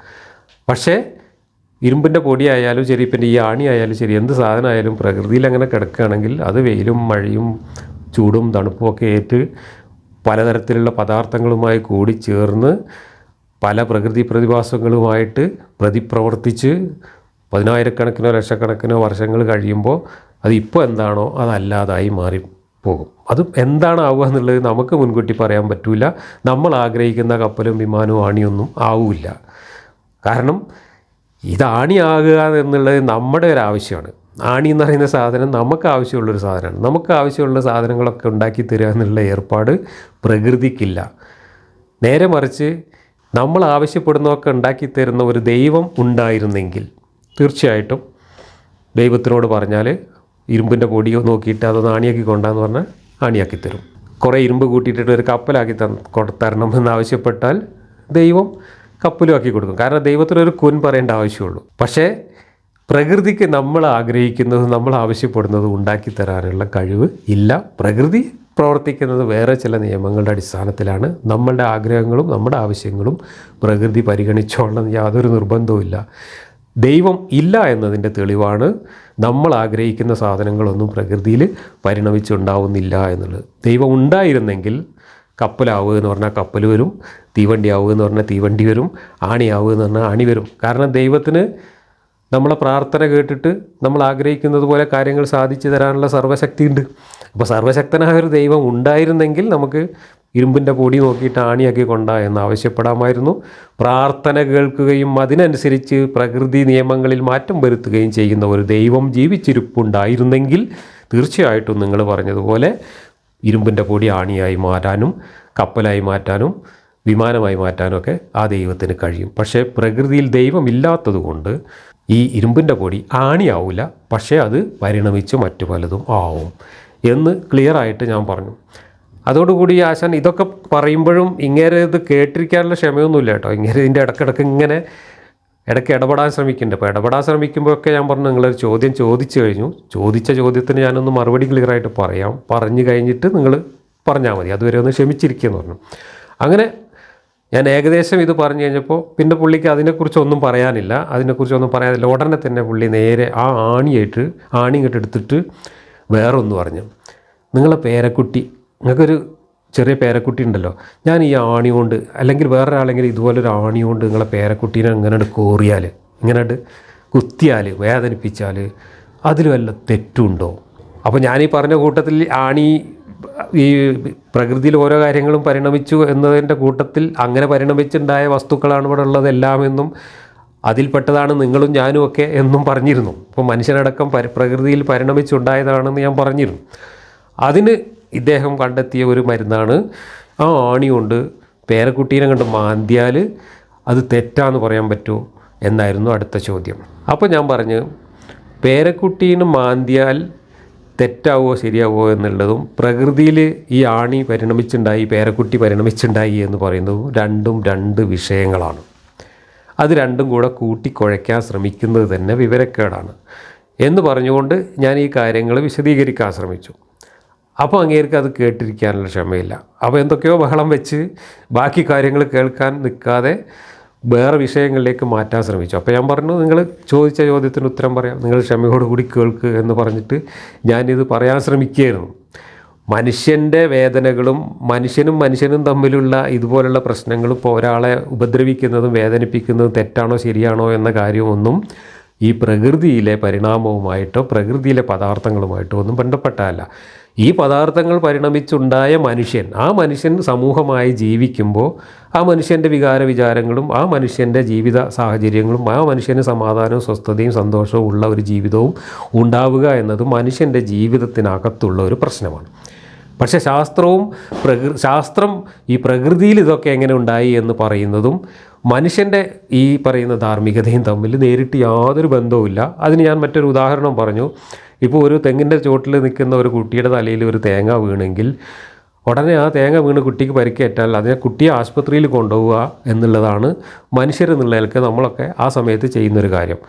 പക്ഷേ ഇരുമ്പിന്റെ പൊടിയായാലും ശരി പിന്നെ ഈ ആണി ആയാലും ശരി എന്ത് സാധനമായാലും പ്രകൃതിയിൽ അങ്ങനെ കിടക്കുകയാണെങ്കിൽ അത് വെയിലും മഴയും ചൂടും തണുപ്പും ഒക്കെ ഏറ്റ് പലതരത്തിലുള്ള പദാർത്ഥങ്ങളുമായി കൂടി ചേർന്ന് പല പ്രകൃതി പ്രതിഭാസങ്ങളുമായിട്ട് പ്രതിപ്രവർത്തിച്ച് പതിനായിരക്കണക്കിനോ ലക്ഷക്കണക്കിനോ വർഷങ്ങൾ കഴിയുമ്പോൾ അത് ഇപ്പോൾ എന്താണോ അതല്ലാതായി മാറി പോകും. അത് എന്താണാവുക എന്നുള്ളത് നമുക്ക് മുൻകൂട്ടി പറയാൻ പറ്റില്ല നമ്മൾ ആഗ്രഹിക്കുന്ന കപ്പലും വിമാനവും ആണിയൊന്നും ആവില്ല. കാരണം ഇത് ആണിയാകുക എന്നുള്ളത് നമ്മുടെ ഒരു ആവശ്യമാണ്. ആണി എന്ന് പറയുന്ന സാധനം നമുക്ക് ആവശ്യമുള്ളൊരു സാധനമാണ്. നമുക്ക് ആവശ്യമുള്ള സാധനങ്ങളൊക്കെ ഉണ്ടാക്കി തരിക എന്നുള്ള ഏർപ്പാട് പ്രകൃതിക്കില്ല. നേരെ മറിച്ച് നമ്മൾ ആവശ്യപ്പെടുന്നതൊക്കെ ഉണ്ടാക്കി തരുന്ന ഒരു ദൈവം ഉണ്ടായിരുന്നെങ്കിൽ തീർച്ചയായിട്ടും ദൈവത്തിനോട് പറഞ്ഞാൽ ഇരുമ്പിന്റെ പൊടിയോ നോക്കിയിട്ട് അത് ആണിയാക്കി കൊണ്ടാന്ന് പറഞ്ഞാൽ ആണിയാക്കി തരും. കുറേ ഇരുമ്പ് കൂട്ടിയിട്ടിട്ട് ഒരു കപ്പലാക്കി തരണമെന്ന് ആവശ്യപ്പെട്ടാൽ ദൈവം കപ്പലും ആക്കി കൊടുക്കും. കാരണം ദൈവത്തിനൊരു കുൻ പറയേണ്ട ആവശ്യമുള്ളൂ. പക്ഷേ പ്രകൃതിക്ക് നമ്മൾ ആഗ്രഹിക്കുന്നത് നമ്മൾ ആവശ്യപ്പെടുന്നത് ഉണ്ടാക്കി തരാനുള്ള കഴിവ് ഇല്ല. പ്രകൃതി പ്രവർത്തിക്കുന്നത് വേറെ ചില നിയമങ്ങളുടെ അടിസ്ഥാനത്തിലാണ്. നമ്മളുടെ ആഗ്രഹങ്ങളും നമ്മുടെ ആവശ്യങ്ങളും പ്രകൃതി പരിഗണിച്ചോളണം യാതൊരു നിർബന്ധവുമില്ല. ദൈവം ഇല്ല എന്നതിന്റെ തെളിവാണ് നമ്മൾ ആഗ്രഹിക്കുന്ന സാധനങ്ങളൊന്നും പ്രകൃതിയിൽ പരിണമിച്ചുണ്ടാവുന്നില്ല എന്നുള്ളത്. ദൈവം ഉണ്ടായിരുന്നെങ്കിൽ കപ്പലാവുക എന്ന് പറഞ്ഞാൽ കപ്പൽ വരും തീവണ്ടി ആവുക എന്ന് പറഞ്ഞാൽ തീവണ്ടി വരും ആണിയാവുക എന്ന് പറഞ്ഞാൽ ആണി വരും. കാരണം ദൈവത്തിന് നമ്മളെ പ്രാർത്ഥന കേട്ടിട്ട് നമ്മൾ ആഗ്രഹിക്കുന്നത് പോലെ കാര്യങ്ങൾ സാധിച്ചു തരാനുള്ള സർവശക്തിയുണ്ട്. അപ്പോൾ സർവശക്തനായ ഒരു ദൈവം ഉണ്ടായിരുന്നെങ്കിൽ നമുക്ക് ഇരുമ്പിന്റെ പൊടി നോക്കിയിട്ട് ആണിയാക്കി കൊണ്ടാ എന്ന് ആവശ്യപ്പെടാമായിരുന്നു. പ്രാർത്ഥന കേൾക്കുകയും അതിനനുസരിച്ച് പ്രകൃതി നിയമങ്ങളിൽ മാറ്റം വരുത്തുകയും ചെയ്യുന്ന ഒരു ദൈവം ജീവിച്ചിരിപ്പുണ്ടായിരുന്നെങ്കിൽ തീർച്ചയായിട്ടും നിങ്ങൾ പറഞ്ഞതുപോലെ ഇരുമ്പിന്റെ പൊടി ആണിയായി മാറ്റാനും കപ്പലായി മാറ്റാനും വിമാനമായി മാറ്റാനും ഒക്കെ ആ ദൈവത്തിന് കഴിയും. പക്ഷേ പ്രകൃതിയിൽ ദൈവമില്ലാത്തതുകൊണ്ട് ഈ ഇരുമ്പിന്റെ പൊടി ആണിയാവില്ല പക്ഷേ അത് പരിണമിച്ച് മറ്റു പലതും ആവും എന്ന് ക്ലിയറായിട്ട് ഞാൻ പറഞ്ഞു. അതോടുകൂടി ആശാൻ ഇതൊക്കെ പറയുമ്പോഴും ഇങ്ങനെ ഇത് കേട്ടിരിക്കാനുള്ള ക്ഷമയൊന്നുമില്ല കേട്ടോ. ഇങ്ങനെ ഇതിന്റെ ഇടക്കിടക്ക് ഇങ്ങനെ ഇടയ്ക്ക് ഇടപെടാൻ ശ്രമിക്കുന്നുണ്ട്. അപ്പോൾ ഇടപെടാൻ ശ്രമിക്കുമ്പോഴൊക്കെ ഞാൻ പറഞ്ഞു നിങ്ങളൊരു ചോദ്യം ചോദിച്ചു കഴിഞ്ഞു. ചോദിച്ച ചോദ്യത്തിന് ഞാനൊന്ന് മറുപടി ക്ലിയറായിട്ട് പറയാം. പറഞ്ഞു കഴിഞ്ഞിട്ട് നിങ്ങൾ പറഞ്ഞാൽ മതി. അതുവരെ ഒന്ന് ക്ഷമിച്ചിരിക്കുകയെന്ന് പറഞ്ഞു. അങ്ങനെ ഞാൻ ഏകദേശം ഇത് പറഞ്ഞു കഴിഞ്ഞപ്പോൾ പിന്നെ പുള്ളിക്ക് അതിനെക്കുറിച്ചൊന്നും പറയാനില്ല. അതിനെക്കുറിച്ചൊന്നും പറയാനില്ല. ഉടനെ തന്നെ പുള്ളി നേരെ ആ ആണിയായിട്ട് ആണി ഇങ്ങോട്ട് എടുത്തിട്ട് വേറൊന്ന് പറഞ്ഞു. നിങ്ങളെ പേരക്കുട്ടി നിങ്ങൾക്കൊരു ചെറിയ പേരക്കുട്ടി ഉണ്ടല്ലോ. ഞാൻ ഈ ആണി കൊണ്ട് അല്ലെങ്കിൽ വേറൊരാളെങ്കിൽ ഇതുപോലൊരു ആണി കൊണ്ട് നിങ്ങളെ പേരക്കുട്ടീനെ ഇങ്ങനെ കോറിയാൽ ഇങ്ങനെ കുത്തിയാൽ വേദനിപ്പിച്ചാൽ അതിൽ വല്ല തെറ്റുണ്ടോ അപ്പോൾ ഈ പറഞ്ഞ കൂട്ടത്തിൽ ആണി ഈ പ്രകൃതിയിൽ ഓരോ കാര്യങ്ങളും പരിണമിച്ചു എന്നതിന്റെ കൂട്ടത്തിൽ അങ്ങനെ പരിണമിച്ചുണ്ടായ വസ്തുക്കളാണ് ഇവിടെ ഉള്ളതെല്ലാമെന്നും അതിൽപ്പെട്ടതാണ് നിങ്ങളും ഞാനും ഒക്കെ എന്നും പറഞ്ഞിരുന്നു. അപ്പോൾ മനുഷ്യനടക്കം പരി പ്രകൃതിയിൽ പരിണമിച്ചുണ്ടായതാണെന്ന് ഞാൻ പറഞ്ഞിരുന്നു. അതിന് ഇദ്ദേഹം കണ്ടെത്തിയ ഒരു മരുന്നാണ്. ആ ആണി കൊണ്ട് പേരക്കുട്ടീനെ കണ്ട് മാന്തിയാൽ അത് തെറ്റാന്ന് പറയാൻ പറ്റുമോ എന്നായിരുന്നു അടുത്ത ചോദ്യം. അപ്പോൾ ഞാൻ പറഞ്ഞു പേരക്കുട്ടീനെ മാന്തിയാൽ തെറ്റാവോ ശരിയാവോ എന്നുള്ളതും പ്രകൃതിയിൽ ഈ ആണി പരിണമിച്ചുണ്ടായി പേരക്കുട്ടി പരിണമിച്ചുണ്ടായി എന്ന് പറയുന്നതും രണ്ടും രണ്ട് വിഷയങ്ങളാണ്. അത് രണ്ടും കൂടെ കൂട്ടിക്കുഴയ്ക്കാൻ ശ്രമിക്കുന്നത് തന്നെ വിവരക്കേടാണ്. എന്ന് പറഞ്ഞുകൊണ്ട് ഞാൻ ഈ കാര്യങ്ങൾ വിശദീകരിക്കാൻ ശ്രമിച്ചു. അപ്പോൾ അങ്ങേർക്ക് അത് കേട്ടിരിക്കാനുള്ള ക്ഷമയില്ല. അപ്പോൾ എന്തൊക്കെയോ ബഹളം വെച്ച് ബാക്കി കാര്യങ്ങൾ കേൾക്കാൻ നിൽക്കാതെ വേറെ വിഷയങ്ങളിലേക്ക് മാറ്റാൻ ശ്രമിച്ചു. അപ്പോൾ ഞാൻ പറഞ്ഞു നിങ്ങൾ ചോദിച്ച ചോദ്യത്തിന് ഉത്തരം പറയാം. നിങ്ങൾ ക്ഷമയോടുകൂടി കേൾക്ക് എന്ന് പറഞ്ഞിട്ട് ഞാനിത് പറയാൻ ശ്രമിക്കുകയായിരുന്നു. മനുഷ്യന്റെ വേദനകളും മനുഷ്യനും മനുഷ്യനും തമ്മിലുള്ള ഇതുപോലുള്ള പ്രശ്നങ്ങളും ഇപ്പോൾ ഒരാളെ ഉപദ്രവിക്കുന്നതും വേദനിപ്പിക്കുന്നതും തെറ്റാണോ ശരിയാണോ എന്ന കാര്യമൊന്നും ഈ പ്രകൃതിയിലെ പരിണാമവുമായിട്ടോ പ്രകൃതിയിലെ പദാർത്ഥങ്ങളുമായിട്ടോ ഒന്നും ബന്ധപ്പെട്ടതല്ല ഈ പദാർത്ഥങ്ങൾ പരിണമിച്ചുണ്ടായ മനുഷ്യൻ ആ മനുഷ്യൻ സമൂഹമായി ജീവിക്കുമ്പോൾ ആ മനുഷ്യന്റെ വികാര വിചാരങ്ങളും ആ മനുഷ്യന്റെ ജീവിത സാഹചര്യങ്ങളും ആ മനുഷ്യന് സമാധാനവും സ്വസ്ഥതയും സന്തോഷവും ഉള്ള ഒരു ജീവിതവും ഉണ്ടാവുക എന്നത് മനുഷ്യന്റെ ജീവിതത്തിനകത്തുള്ള ഒരു പ്രശ്നമാണ്. പക്ഷേ ശാസ്ത്രവും പ്രകൃ ശാസ്ത്രം ഈ പ്രകൃതിയിൽ ഇതൊക്കെ എങ്ങനെ ഉണ്ടായി എന്ന് പറയുന്നതും മനുഷ്യന്റെ ഈ പറയുന്ന ധാർമ്മികതയും തമ്മിൽ നേരിട്ട് യാതൊരു ബന്ധവുമില്ല. അതിന് ഞാൻ മറ്റൊരു ഉദാഹരണം പറഞ്ഞു. ഇപ്പോൾ ഒരു തെങ്ങിന്റെ ചോട്ടിൽ നിൽക്കുന്ന ഒരു കുട്ടിയുടെ തലയിൽ ഒരു തേങ്ങ വീണെങ്കിൽ ഉടനെ ആ തേങ്ങ വീണ് കുട്ടിക്ക് പരിക്കേറ്റാൽ അതിനെ കുട്ടിയെ ആശുപത്രിയിൽ കൊണ്ടുപോവുക എന്നുള്ളതാണ് മനുഷ്യരെന്നുള്ള നിലയ്ക്ക് നമ്മളൊക്കെ ആ സമയത്ത് ചെയ്യുന്നൊരു കാര്യം.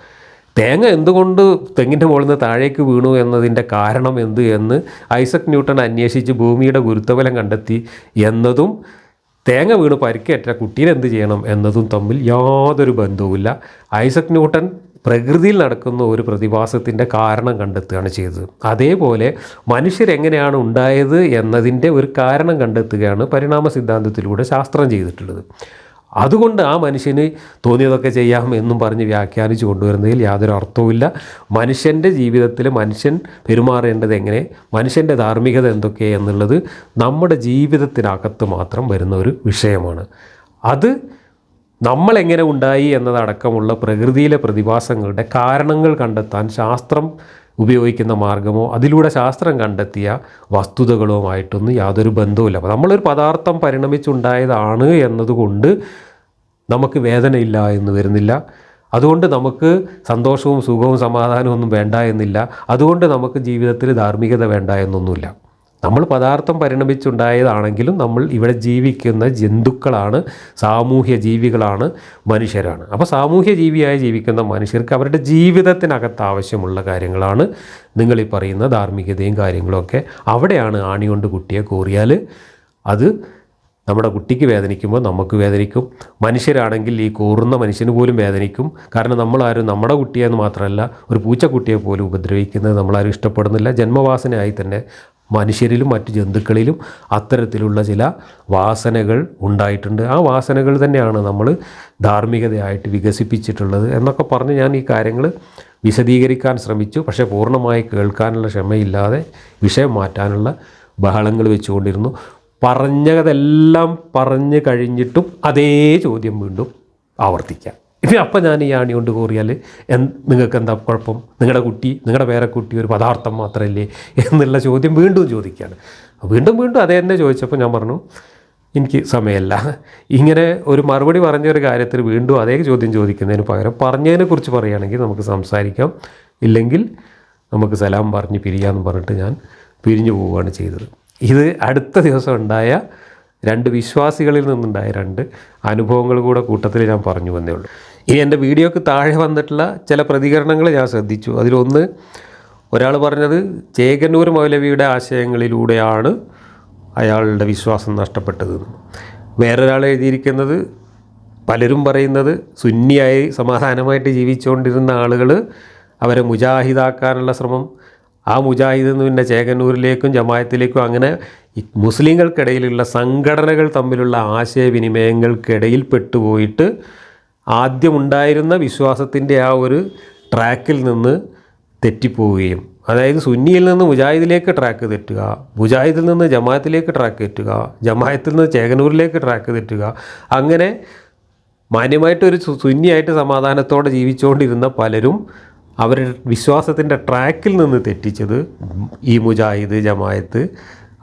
തേങ്ങ എന്തുകൊണ്ട് തെങ്ങിന്റെ മുകളിൽ നിന്ന് താഴേക്ക് വീണു എന്നതിന്റെ കാരണം എന്ത് എന്ന് ഐസക് ന്യൂട്ടൺ അന്വേഷിച്ച് ഭൂമിയുടെ ഗുരുത്വബലം കണ്ടെത്തി എന്നതും തേങ്ങ വീണ് പരിക്കേറ്റ കുട്ടീനെ എന്ത് ചെയ്യണം എന്നതും തമ്മിൽ യാതൊരു ബന്ധവുമില്ല. ഐസക് ന്യൂട്ടൺ പ്രകൃതിയിൽ നടക്കുന്ന ഒരു പ്രതിഭാസത്തിന്റെ കാരണം കണ്ടെത്തുകയാണ് ചെയ്തത്. അതേപോലെ മനുഷ്യരെങ്ങനെയാണ് ഉണ്ടായത് എന്നതിന്റെ ഒരു കാരണം കണ്ടെത്തുകയാണ് പരിണാമ സിദ്ധാന്തത്തിലൂടെ ശാസ്ത്രം ചെയ്തിട്ടുള്ളത്. അതുകൊണ്ട് ആ മനുഷ്യന് തോന്നിയതൊക്കെ ചെയ്യാം എന്നും പറഞ്ഞ് വ്യാഖ്യാനിച്ചു കൊണ്ടുവരുന്നതിൽ യാതൊരു അർത്ഥവുമില്ല. മനുഷ്യന്റെ ജീവിതത്തിൽ മനുഷ്യൻ പെരുമാറേണ്ടത് എങ്ങനെ മനുഷ്യന്റെ ധാർമ്മികത എന്തൊക്കെ എന്നുള്ളത് നമ്മുടെ ജീവിതത്തിനകത്ത് മാത്രം വരുന്ന ഒരു വിഷയമാണ്. അത് നമ്മളെങ്ങനെ ഉണ്ടായി എന്നതടക്കമുള്ള പ്രകൃതിയിലെ പ്രതിഭാസങ്ങളുടെ കാരണങ്ങൾ കണ്ടെത്താൻ ശാസ്ത്രം ഉപയോഗിക്കുന്ന മാർഗമോ അതിലൂടെ ശാസ്ത്രം കണ്ടെത്തിയ വസ്തുതകളോ ആയിട്ടൊന്നും യാതൊരു ബന്ധവുമില്ല. അപ്പോൾ നമ്മളൊരു പദാർത്ഥം പരിണമിച്ചുണ്ടായതാണ് എന്നതുകൊണ്ട് നമുക്ക് വേദനയില്ല എന്ന് വരുന്നില്ല. അതുകൊണ്ട് നമുക്ക് സന്തോഷവും സുഖവും സമാധാനവും ഒന്നും വേണ്ട എന്നില്ല. അതുകൊണ്ട് നമുക്ക് ജീവിതത്തിൽ ധാർമ്മികത വേണ്ട എന്നൊന്നുമില്ല. നമ്മൾ പദാർത്ഥം പരിണമിച്ചുണ്ടായതാണെങ്കിലും നമ്മൾ ഇവിടെ ജീവിക്കുന്ന ജന്തുക്കളാണ് സാമൂഹ്യ ജീവികളാണ് മനുഷ്യരാണ്. അപ്പോൾ സാമൂഹ്യ ജീവിയായി ജീവിക്കുന്ന മനുഷ്യർക്ക് അവരുടെ ജീവിതത്തിനകത്ത് ആവശ്യമുള്ള കാര്യങ്ങളാണ് നിങ്ങൾ ഈ പറയുന്ന ധാർമ്മികതയും കാര്യങ്ങളൊക്കെ. അവിടെയാണ് ആണി കൊണ്ട് കുട്ടിയെ കോറിയാൽ അത് നമ്മുടെ കുട്ടിക്ക് വേദനിക്കുമ്പോൾ നമുക്ക് വേദനിക്കും. മനുഷ്യരാണെങ്കിൽ ഈ കൂറുന്ന മനുഷ്യന് പോലും വേദനിക്കും. കാരണം നമ്മളാരും നമ്മുടെ കുട്ടിയെന്ന് മാത്രമല്ല ഒരു പൂച്ചക്കുട്ടിയെ പോലും ഉപദ്രവിക്കുന്നത് നമ്മളാരും ഇഷ്ടപ്പെടുന്നില്ല. ജന്മവാസനയായി തന്നെ മനുഷ്യരിലും മറ്റ് ജന്തുക്കളിലും അത്തരത്തിലുള്ള ചില വാസനകൾ ഉണ്ടായിട്ടുണ്ട്. ആ വാസനകൾ തന്നെയാണ് നമ്മൾ ധാർമ്മികതയായിട്ട് വികസിപ്പിച്ചിട്ടുള്ളത് എന്നൊക്കെ പറഞ്ഞ് ഞാൻ ഈ കാര്യങ്ങൾ വിശദീകരിക്കാൻ ശ്രമിച്ചു. പക്ഷേ പൂർണമായി കേൾക്കാനുള്ള ക്ഷമയില്ലാതെ വിഷയം മാറ്റാനുള്ള ബഹളങ്ങൾ വെച്ചുകൊണ്ടിരുന്നു. പറഞ്ഞതെല്ലാം പറഞ്ഞു കഴിഞ്ഞിട്ടും അതേ ചോദ്യം വീണ്ടും ആവർത്തിക്കാം. ഇനി അപ്പം ഞാൻ ഈ ആണി കൊണ്ട് കോറിയാൽ നിങ്ങൾക്ക് എന്താ കുഴപ്പം? നിങ്ങളുടെ കുട്ടി നിങ്ങളുടെ പേരക്കുട്ടി ഒരു പദാർത്ഥം മാത്രമല്ലേ എന്നുള്ള ചോദ്യം വീണ്ടും ചോദിക്കുകയാണ്. വീണ്ടും വീണ്ടും അതേ തന്നെ ചോദിച്ചപ്പോൾ ഞാൻ പറഞ്ഞു എനിക്ക് സമയമല്ല. ഇങ്ങനെ ഒരു മറുപടി പറഞ്ഞ ഒരു കാര്യത്തിൽ വീണ്ടും അതേ ചോദ്യം ചോദിക്കുന്നതിന് പകരം പറഞ്ഞതിനെക്കുറിച്ച് പറയുകയാണെങ്കിൽ നമുക്ക് സംസാരിക്കാം. ഇല്ലെങ്കിൽ നമുക്ക് സലാം പറഞ്ഞ് പിരിയാന്ന് പറഞ്ഞിട്ട് ഞാൻ പിരിഞ്ഞു പോവുകയാണ് ചെയ്തത്. ഇത് അടുത്ത ദിവസം ഉണ്ടായ രണ്ട് വിശ്വാസികളിൽ നിന്നുണ്ടായ രണ്ട് അനുഭവങ്ങൾ കൂടെ കൂട്ടത്തിൽ ഞാൻ പറഞ്ഞു വന്നേ ഉള്ളൂ. ഇനി എന്റെ വീഡിയോക്ക് താഴെ വന്നിട്ടുള്ള ചില പ്രതികരണങ്ങൾ ഞാൻ ശ്രദ്ധിച്ചു. അതിലൊന്ന് ഒരാൾ പറഞ്ഞത് ചേകന്നൂർ മൗലവിയുടെ ആശയങ്ങളിലൂടെയാണ് അയാളുടെ വിശ്വാസം നഷ്ടപ്പെട്ടത്. വേറൊരാൾ എഴുതിയിരിക്കുന്നത് പലരും പറയുന്നത് സുന്നിയായി സമാധാനമായിട്ട് ജീവിച്ചുകൊണ്ടിരുന്ന ആളുകൾ അവരെ മുജാഹിദാക്കാനുള്ള ശ്രമം ആ മുജാഹിദ് പിന്നെ ചേകന്നൂരിലേക്കും ജമായത്തിലേക്കും അങ്ങനെ ഈ മുസ്ലിങ്ങൾക്കിടയിലുള്ള സംഘടനകൾ തമ്മിലുള്ള ആശയവിനിമയങ്ങൾക്കിടയിൽ പെട്ടുപോയിട്ട് ആദ്യമുണ്ടായിരുന്ന വിശ്വാസത്തിന്റെ ആ ഒരു ട്രാക്കിൽ നിന്ന് തെറ്റിപ്പോവുകയും അതായത് സുന്നിയിൽ നിന്ന് മുജാഹിദിലേക്ക് ട്രാക്ക് തെറ്റുക മുജാഹിദിൽ നിന്ന് ജമാഅത്തിലേക്ക് ട്രാക്ക് തെറ്റുക ജമാഅത്തിൽ നിന്ന് ചേകനൂരിലേക്ക് ട്രാക്ക് തെറ്റുക അങ്ങനെ മാന്യമായിട്ടൊരു സുന്നിയായിട്ട് സമാധാനത്തോടെ ജീവിച്ചുകൊണ്ടിരുന്ന പലരും അവരുടെ വിശ്വാസത്തിന്റെ ട്രാക്കിൽ നിന്ന് തെറ്റിച്ചത് ഈ മുജാഹിദ് ജമായത്ത്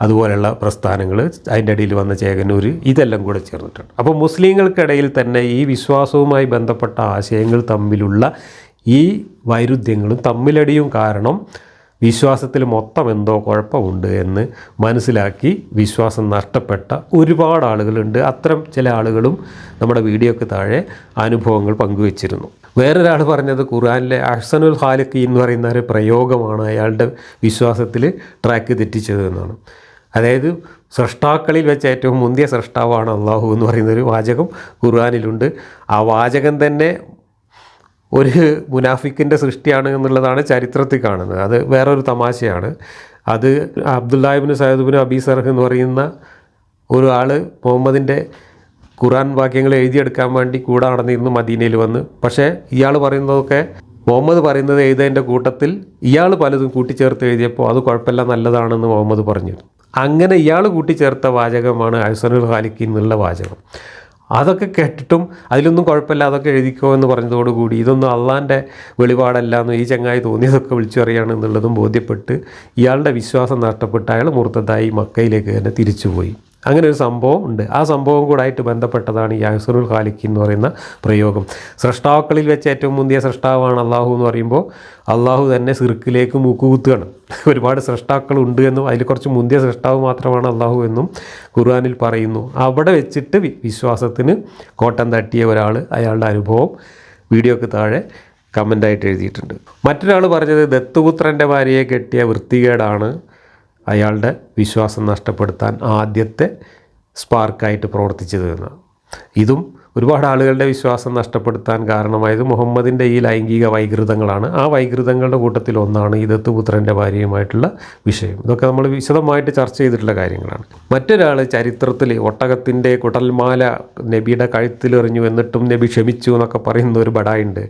അതുപോലെയുള്ള പ്രസ്ഥാനങ്ങൾ അതിന്റെ അടിയിൽ വന്ന ചേകന്നൂർ ഇതെല്ലാം കൂടെ ചേർന്നിട്ടുണ്ട്. അപ്പോൾ മുസ്ലിങ്ങൾക്കിടയിൽ തന്നെ ഈ വിശ്വാസവുമായി ബന്ധപ്പെട്ട ആശയങ്ങൾ തമ്മിലുള്ള ഈ വൈരുദ്ധ്യങ്ങളും തമ്മിലടിയും കാരണം വിശ്വാസത്തിൽ മൊത്തം എന്തോ കുഴപ്പമുണ്ട് എന്ന് മനസ്സിലാക്കി വിശ്വാസം നഷ്ടപ്പെട്ട ഒരുപാട് ആളുകളുണ്ട്. അത്തരം ചില ആളുകളും നമ്മുടെ വീഡിയോക്ക് താഴെ അനുഭവങ്ങൾ പങ്കുവച്ചിരുന്നു. വേറൊരാൾ പറഞ്ഞത് ഖുർആാനിലെ അഹ്സനുൽ ഖാലിഖി എന്ന് പറയുന്ന ഒരു പ്രയോഗമാണ് അയാളുടെ വിശ്വാസത്തിൽ ട്രാക്ക് തെറ്റിച്ചത് എന്നാണ്. അതായത് സൃഷ്ടാക്കളിൽ വെച്ച് ഏറ്റവും മുന്തിയ സൃഷ്ടാവാണ് അള്ളാഹു എന്ന് പറയുന്നൊരു വാചകം ഖുർആാനിലുണ്ട്. ആ വാചകം തന്നെ ഒരു മുനാഫിക്കിന്റെ സൃഷ്ടിയാണ് എന്നുള്ളതാണ് ചരിത്രത്തിൽ കാണുന്നത്. അത് വേറൊരു തമാശയാണ്. അത് അബ്ദുല്ലാഹിബിന് സയദുബിന് അബി സർഹ് എന്ന് പറയുന്ന ഒരാൾ മുഹമ്മദിന്റെ ഖുറാൻ വാക്യങ്ങൾ എഴുതിയെടുക്കാൻ വേണ്ടി കൂടെ നടന്നിരുന്നു മദീനയിൽ വന്ന്. പക്ഷേ ഇയാൾ പറയുന്നതൊക്കെ മുഹമ്മദ് പറയുന്നത് എഴുതേന്റെ കൂട്ടത്തിൽ ഇയാൾ പലതും കൂട്ടിച്ചേർത്ത് എഴുതിയപ്പോൾ അത് കുഴപ്പമില്ല നല്ലതാണെന്ന് മുഹമ്മദ് പറഞ്ഞു. അങ്ങനെ ഇയാൾ കൂട്ടിച്ചേർത്ത വാചകമാണ് അഹ്സനുൽ ഖാലിഖി എന്നുള്ള വാചകം. അതൊക്കെ കേട്ടിട്ടും അതിലൊന്നും കുഴപ്പമില്ല അതൊക്കെ എഴുതിക്കോ എന്ന് പറഞ്ഞതോടുകൂടി ഇതൊന്നും അള്ളാന്റെ വെളിപാടല്ല എന്ന് ഈ ചങ്ങായി തോന്നിയതൊക്കെ വിളിച്ചു എന്നുള്ളതും ബോധ്യപ്പെട്ട് ഇയാളുടെ വിശ്വാസം നഷ്ടപ്പെട്ട് അയാൾ മുർത്തതായി മക്കയിലേക്ക് തന്നെ തിരിച്ചുപോയി. അങ്ങനെ ഒരു സംഭവം ഉണ്ട്. ആ സംഭവം കൂടായിട്ട് ബന്ധപ്പെട്ടതാണ് ഈ അഹ്സനുൽ ഖാലിഖ് എന്ന് പറയുന്ന പ്രയോഗം. സൃഷ്ടാക്കളിൽ വെച്ച് ഏറ്റവും മുന്തിയ സൃഷ്ടാവാണ് അള്ളാഹു എന്ന് പറയുമ്പോൾ അള്ളാഹു തന്നെ സിർക്കിലേക്ക് മൂക്കുകുത്തുകയാണ്. ഒരുപാട് സൃഷ്ടാക്കൾ ഉണ്ട് എന്നും അതിൽ കുറച്ച് മുന്തിയ സൃഷ്ടാവ് മാത്രമാണ് അള്ളാഹു എന്നും ഖുർആാനിൽ പറയുന്നു. അവിടെ വെച്ചിട്ട് വിശ്വാസത്തിന് കോട്ടം തട്ടിയ ഒരാൾ അയാളുടെ അനുഭവം വീഡിയോക്ക് താഴെ കമന്റായിട്ട് എഴുതിയിട്ടുണ്ട്. മറ്റൊരാൾ പറഞ്ഞത് ദത്തുപുത്രന്റെ ഭാര്യയെ കെട്ടിയ വൃത്തികേടാണ്. അയാളുടെ വിശ്വാസം നഷ്ടപ്പെടുത്താൻ ആദ്യത്തെ സ്പാർക്കായിട്ട് പ്രവർത്തിച്ചത് എന്നാണ് ഇതും ഒരുപാട് ആളുകളുടെ വിശ്വാസം നഷ്ടപ്പെടുത്താൻ കാരണമായത് മുഹമ്മദിന്റെ ഈ ലൈംഗിക വൈകൃതങ്ങളാണ്. ആ വൈകൃതങ്ങളുടെ കൂട്ടത്തിൽ ഒന്നാണ് ഈ ദത്തുപുത്രന്റെ ഭാര്യയുമായിട്ടുള്ള വിഷയം. ഇതൊക്കെ നമ്മൾ വിശദമായിട്ട് ചർച്ച ചെയ്തിട്ടുള്ള കാര്യങ്ങളാണ്. മറ്റൊരാൾ ചരിത്രത്തിൽ ഒട്ടകത്തിന്റെ കുടൽമാല നബിയുടെ കഴുത്തിലെറിഞ്ഞു എന്നിട്ടും നബി ക്ഷമിച്ചു എന്നൊക്കെ പറയുന്ന ഒരു ബടായുണ്ട്.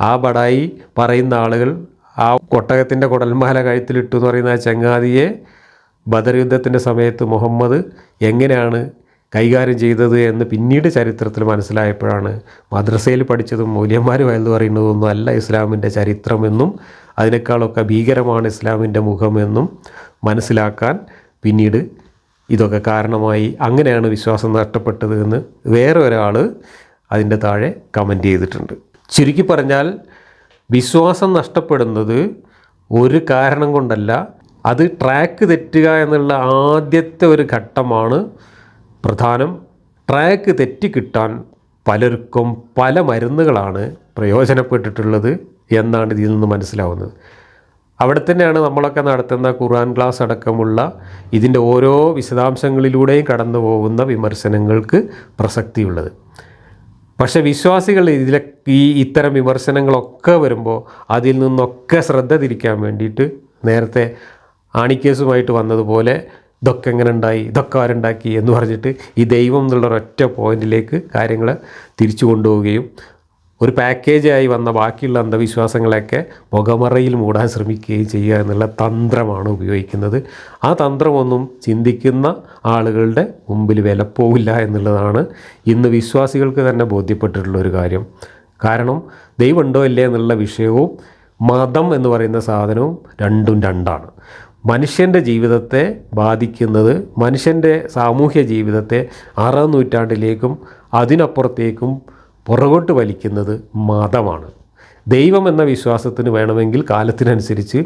ആ ബടായി പറയുന്ന ആളുകൾ ആ ഒട്ടകത്തിന്റെ കുടൽമാല കഴുത്തിലിട്ടു എന്ന് പറയുന്ന ആ ചങ്ങാതിയെ ബദർ യുദ്ധത്തിന്റെ സമയത്ത് മുഹമ്മദ് എങ്ങനെയാണ് കൈകാര്യം ചെയ്തത് എന്ന് പിന്നീട് ചരിത്രത്തിൽ മനസ്സിലായപ്പോഴാണ് മദ്രസയിൽ പഠിച്ചതും മൂല്യന്മാർ വയലു പറയുന്നതൊന്നും അല്ല ഇസ്ലാമിന്റെ ചരിത്രമെന്നും അതിനേക്കാളൊക്കെ ഭീകരമാണ് ഇസ്ലാമിന്റെ മുഖമെന്നും മനസ്സിലാക്കാൻ പിന്നീട് ഇതൊക്കെ കാരണമായി അങ്ങനെയാണ് വിശ്വാസം നഷ്ടപ്പെട്ടത് എന്ന് വേറെ ഒരാൾ അതിന്റെ താഴെ കമന്റ് ചെയ്തിട്ടുണ്ട്. ചുരുക്കി പറഞ്ഞാൽ വിശ്വാസം നഷ്ടപ്പെടുന്നത് ഒരു കാരണം കൊണ്ടല്ല അത് ട്രാക്ക് തെറ്റുക എന്നുള്ള ആദ്യത്തെ ഒരു ഘട്ടമാണ് പ്രധാനം. ട്രാക്ക് തെറ്റിക്കിട്ടാൻ പലർക്കും പല മരുന്നുകളാണ് പ്രയോജനപ്പെട്ടിട്ടുള്ളത് എന്നാണ് ഇതിൽ നിന്ന് മനസ്സിലാവുന്നത്. അവിടെ തന്നെയാണ് നമ്മളൊക്കെ നടത്തുന്ന ഖുർആൻ ക്ലാസ് അടക്കമുള്ള ഇതിന്റെ ഓരോ വിശദാംശങ്ങളിലൂടെയും കടന്നു പോകുന്ന വിമർശനങ്ങൾക്ക് പ്രസക്തിയുള്ളത്. പക്ഷെ വിശ്വാസികൾ ഇതിലെ ഈ ഇത്തരം വിമർശനങ്ങളൊക്കെ വരുമ്പോൾ അതിൽ നിന്നൊക്കെ ശ്രദ്ധ തിരിക്കാൻ വേണ്ടിയിട്ട് നേരത്തെ ആണിക്കേസുമായിട്ട് വന്നതുപോലെ ഇതൊക്കെ എങ്ങനെ ഉണ്ടായി ഇതൊക്കെ ആരുണ്ടാക്കി എന്ന് പറഞ്ഞിട്ട് ഈ ദൈവം എന്നുള്ള ഒരൊറ്റ പോയിന്റിലേക്ക് കാര്യങ്ങൾ തിരിച്ചു കൊണ്ടുപോവുകയും ഒരു പാക്കേജായി വന്ന ബാക്കിയുള്ള അന്ധവിശ്വാസങ്ങളെയൊക്കെ പുകമറയിൽ മൂടാൻ ശ്രമിക്കുകയും ചെയ്യുക എന്നുള്ള തന്ത്രമാണ് ഉപയോഗിക്കുന്നത്. ആ തന്ത്രമൊന്നും ചിന്തിക്കുന്ന ആളുകളുടെ മുമ്പിൽ വിലപ്പോവില്ല എന്നുള്ളതാണ് ഇന്ന് വിശ്വാസികൾക്ക് തന്നെ ബോധ്യപ്പെട്ടിട്ടുള്ള ഒരു കാര്യം. കാരണം ദൈവമുണ്ടോ ഇല്ലേ എന്നുള്ള വിഷയവും മതം എന്ന് പറയുന്ന സാധനവും രണ്ടും രണ്ടാണ്. മനുഷ്യന്റെ ജീവിതത്തെ ബാധിക്കുന്നത് മനുഷ്യന്റെ സാമൂഹ്യ ജീവിതത്തെ ആറാം നൂറ്റാണ്ടിലേക്കും അതിനപ്പുറത്തേക്കും പുറകോട്ട് വലിക്കുന്നത് മതമാണ്. ദൈവം എന്ന വിശ്വാസത്തിന് വേണമെങ്കിൽ കാലത്തിനനുസരിച്ച്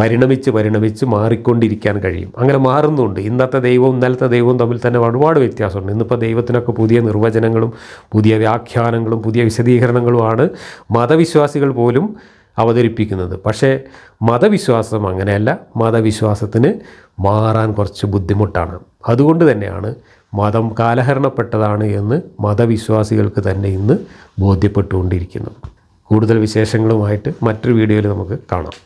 പരിണമിച്ച് പരിണമിച്ച് മാറിക്കൊണ്ടിരിക്കാൻ കഴിയും. അങ്ങനെ മാറുന്നുണ്ട്. ഇന്നത്തെ ദൈവവും ഇന്നലത്തെ ദൈവവും തമ്മിൽ തന്നെ ഒരുപാട് വ്യത്യാസമുണ്ട്. ഇന്നിപ്പോൾ ദൈവത്തിനൊക്കെ പുതിയ നിർവചനങ്ങളും പുതിയ വ്യാഖ്യാനങ്ങളും പുതിയ വിശദീകരണങ്ങളുമാണ് മതവിശ്വാസികൾ പോലും അവതരിപ്പിക്കുന്നത്. പക്ഷേ മതവിശ്വാസം അങ്ങനെയല്ല. മതവിശ്വാസത്തിന് മാറാൻ കുറച്ച് ബുദ്ധിമുട്ടാണ്. അതുകൊണ്ട് തന്നെയാണ് മതം കാലഹരണപ്പെട്ടതാണ് എന്ന് മതവിശ്വാസികൾക്ക് തന്നെ ഇന്ന് ബോധ്യപ്പെട്ടുകൊണ്ടിരിക്കുന്നു. കൂടുതൽ വിശേഷങ്ങളുമായിട്ട് മറ്റൊരു വീഡിയോയിൽ നമുക്ക് കാണാം.